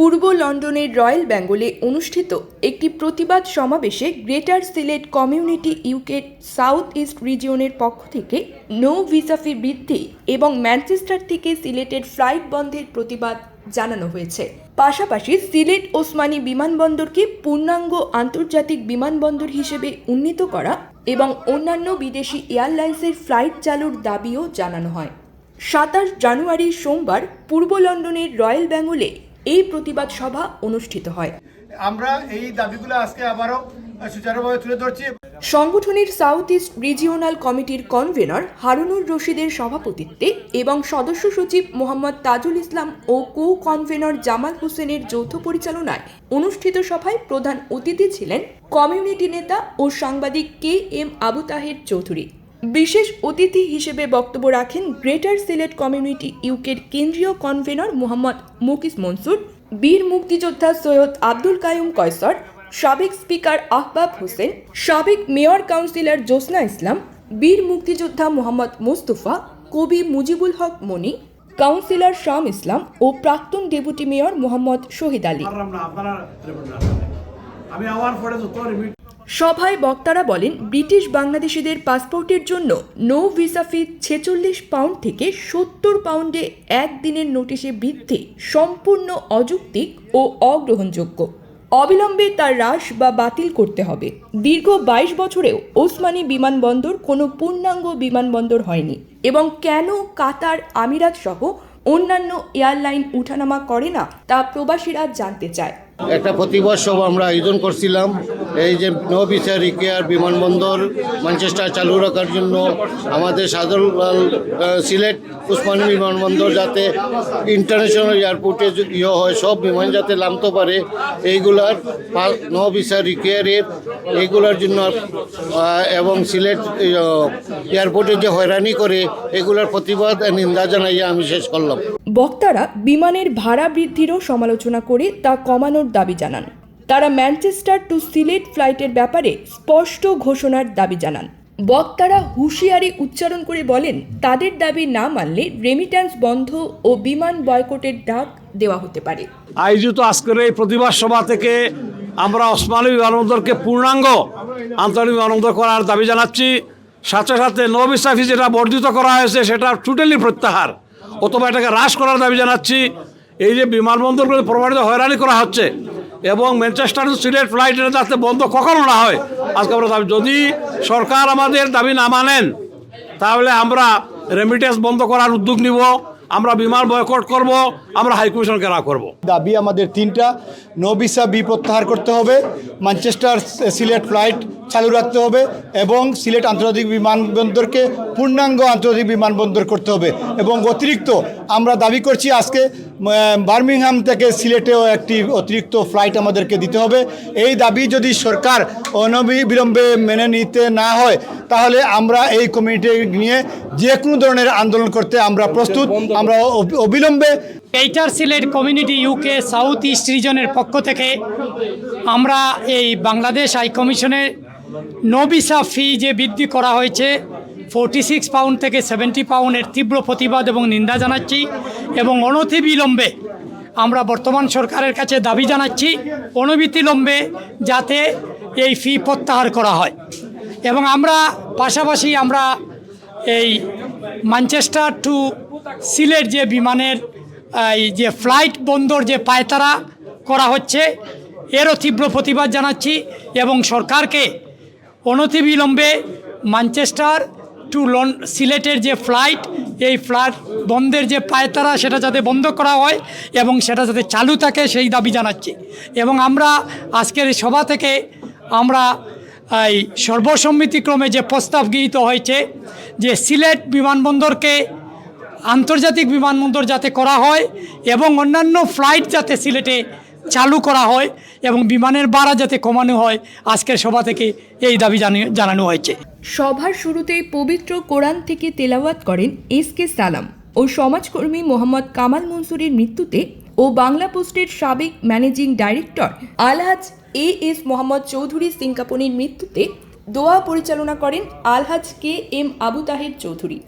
পূর্ব লন্ডনের রয়্যাল বেঙ্গলে অনুষ্ঠিত একটি প্রতিবাদ সমাবেশে গ্রেটার সিলেট কমিউনিটি ইউকের সাউথ ইস্ট রিজিয়নের পক্ষ থেকে নো ভিসা ফি বৃদ্ধি এবং ম্যানচেস্টার থেকে সিলেটের ফ্লাইট বন্ধের প্রতিবাদ জানানো হয়েছে। পাশাপাশি সিলেট ওসমানী বিমানবন্দরকে পূর্ণাঙ্গ আন্তর্জাতিক বিমানবন্দর হিসেবে উন্নীত করা এবং অন্যান্য বিদেশি এয়ারলাইন্সের ফ্লাইট চালুর দাবিও জানানো হয়। সাতাশ জানুয়ারি সোমবার পূর্ব লন্ডনের রয়্যাল বেঙ্গলে এই প্রতিবাদ সভা অনুষ্ঠিত হয়। আমরা এই দাবিগুলো আজকে আবারও সুচারুভাবে তুলে ধরছি। সংগঠনের সাউথ ইস্ট রিজিওনাল কমিটির কনভেনর হারুনুর রশিদের সভাপতিত্বে এবং সদস্য সচিব মোহাম্মদ তাজুল ইসলাম ও কো কনভেনর জামাল হোসেনের যৌথ পরিচালনায় অনুষ্ঠিত সভায় প্রধান অতিথি ছিলেন কমিউনিটি নেতা ও সাংবাদিক কে এম আবু তাহের চৌধুরী। বিশেষ অতিথি হিসেবে বক্তব্য রাখেন গ্রেটার সিলেট কমিউনিটি ইউকের কেন্দ্রীয় কনভেনর মোহাম্মদ মুকিস মনসুর, বীর মুক্তিযোদ্ধা সৈয়দ আব্দুল কায়ুম কয়সর, সাবেক স্পিকার আহবাব হোসেন, সাবেক মেয়র কাউন্সিলর জোসনা ইসলাম, বীর মুক্তিযোদ্ধা মোহাম্মদ মোস্তফা, কবি মুজিবুল হক মনি, কাউন্সিলর শাম ইসলাম ও প্রাক্তন ডেপুটি মেয়র মোহাম্মদ শহীদ আলী। আমি সভায় বক্তারা বলেন, ব্রিটিশ বাংলাদেশিদের পাসপোর্টের জন্য নো ভিসা ফি ছেচল্লিশ পাউন্ড থেকে সত্তর পাউন্ডে একদিনের নোটিশে বৃদ্ধি সম্পূর্ণ অযৌক্তিক ও অগ্রহণযোগ্য। অবিলম্বে তার হ্রাস বা বাতিল করতে হবে। দীর্ঘ বাইশ বছরেও ওসমানী বিমানবন্দর কোনো পূর্ণাঙ্গ বিমানবন্দর হয়নি এবং কেন কাতার আমিরাত সহ অন্যান্য এয়ারলাইন উঠানামা করে না তা প্রবাসীরা জানতে চায়। একটা প্রতিবাদ সভা আমরা আয়োজন করছিলাম। এই যে নো ভিসা রিকেয়ার, বিমানবন্দর ম্যানচেস্টার চালু রাখার জন্য আমাদের সাধারণ সিলেট উসমানী বিমানবন্দর যাতে ইন্টারন্যাশনাল এয়ারপোর্টে ইয়ে হয়, সব বিমান যাতে নামতে পারে, এইগুলার নো ভিসা রিকেয়ারের এইগুলার জন্য এবং সিলেট এয়ারপোর্টে যে হয়রানি করে, এগুলার প্রতিবাদ নিন্দা জানাইয়া আমি শেষ করলাম। বক্তারা বিমানের ভাড়া বৃদ্ধিরও সমালোচনা করে তা কমানোর দাবি জানান। তারা ম্যানচেস্টার টু সিলেট ফ্লাইটের ব্যাপারে স্পষ্ট ঘোষণার দাবি জানান। বক্তারা হুঁশিয়ারি উচ্চারণ করে বলেন, তাদের দাবি না মানলে রেমিট্যান্স বন্ধ ও বিমান বয়কটের ডাক দেওয়া হতে পারে। আয়োজিত আজকের এই প্রতিবাদ সভা থেকে আমরা ওসমানী বিমানবন্দরকে পূর্ণাঙ্গ আন্তর্জাতিক বিমানবন্দর করার দাবি জানাচ্ছি। সাথে সাথে নবী সাফি যেটা বর্ধিত করা হয়েছে সেটা টোটালি প্রত্যাহার। অথবা এটাকে হ্রাস করার দাবি জানাচ্ছি। এই যে বিমানবন্দরগুলো প্রমাণিত হয়রানি করা হচ্ছে এবং ম্যানচেস্টার সিলেট ফ্লাইটের যাতে বন্ধ কখনো না হয়, আজকে আমরা দাবি যদি সরকার আমাদের দাবি না মানেন, তাহলে আমরা রেমিটেন্স বন্ধ করার উদ্যোগ নিব, আমরা বিমান বয়কট করব, আমরা হাইকমিশন ঘেরাও করব। দাবি আমাদের তিনটা নো ভিসা বি প্রত্যাহার করতে হবে, ম্যানচেস্টার সিলেট ফ্লাইট চালু রাখতে হবে এবং সিলেট আন্তর্জাতিক বিমানবন্দরকে পূর্ণাঙ্গ আন্তর্জাতিক বিমানবন্দর করতে হবে এবং অতিরিক্ত আমরা দাবি করছি আজকে বার্মিংহাম থেকে সিলেটেও একটি অতিরিক্ত ফ্লাইট আমাদেরকে দিতে হবে। এই দাবি যদি সরকার অনবি বিলম্বে মেনে নিতে না হয়, তাহলে আমরা এই কমিটি নিয়ে যে কোনো ধরনের আন্দোলন করতে আমরা প্রস্তুত। আমরা অবিলম্বে greater Sylhet community UK south east রিজনের পক্ষ থেকে আমরা এই বাংলাদেশ হাই কমিশনে নবিসা ফি যে বৃদ্ধি করা হয়েছে ফোরটি সিক্স পাউন্ড থেকে সেভেন্টি পাউন্ডের তীব্র প্রতিবাদ এবং নিন্দা জানাচ্ছি এবং অনতিবিলম্বে আমরা বর্তমান সরকারের কাছে দাবি জানাচ্ছি, অনবিতিলম্বে যাতে এই ফি প্রত্যাহার করা হয়। এবং আমরা পাশাপাশি আমরা এই ম্যানচেস্টার টু সিলেট যে বিমানের, এই যে ফ্লাইট বন্দর যে পায়তারা করা হচ্ছে, এরও তীব্র প্রতিবাদ জানাচ্ছি এবং সরকারকে অনতিবিলম্বে ম্যানচেস্টার টু লন, সিলেটের যে ফ্লাইট, এই ফ্লাইট বন্ধের যে পায়তারা, সেটা যাতে বন্ধ করা হয় এবং সেটা যাতে চালু থাকে, সেই দাবি জানাচ্ছি। এবং আমরা আজকের সভা থেকে আমরা এই সর্বসম্মতিক্রমে যে প্রস্তাব গৃহীত হয়েছে, যে সিলেট বিমানবন্দরকে আন্তর্জাতিক বিমানবন্দর যাতে করা হয় এবং অন্যান্য ফ্লাইট যাতে সিলেটে চালু করা হয় এবং বিমানের ভাড়া যাতে কমানো হয়, আজকের সভা থেকে এই দাবি জানি- জানানো হয়েছে। সভার শুরুতেই পবিত্র কোরআন থেকে তেলাওয়াত করেন এস কে সালাম ও সমাজকর্মী মোহাম্মদ কামাল মনসুরের মৃত্যুতে ও বাংলা পোস্টের সাবেক managing director Alhaj A S Mohammad Chowdhury সিংকাপনির মৃত্যুতে দোয়া পরিচালনা করেন আলহাজ কে এম আবু তাহের চৌধুরী।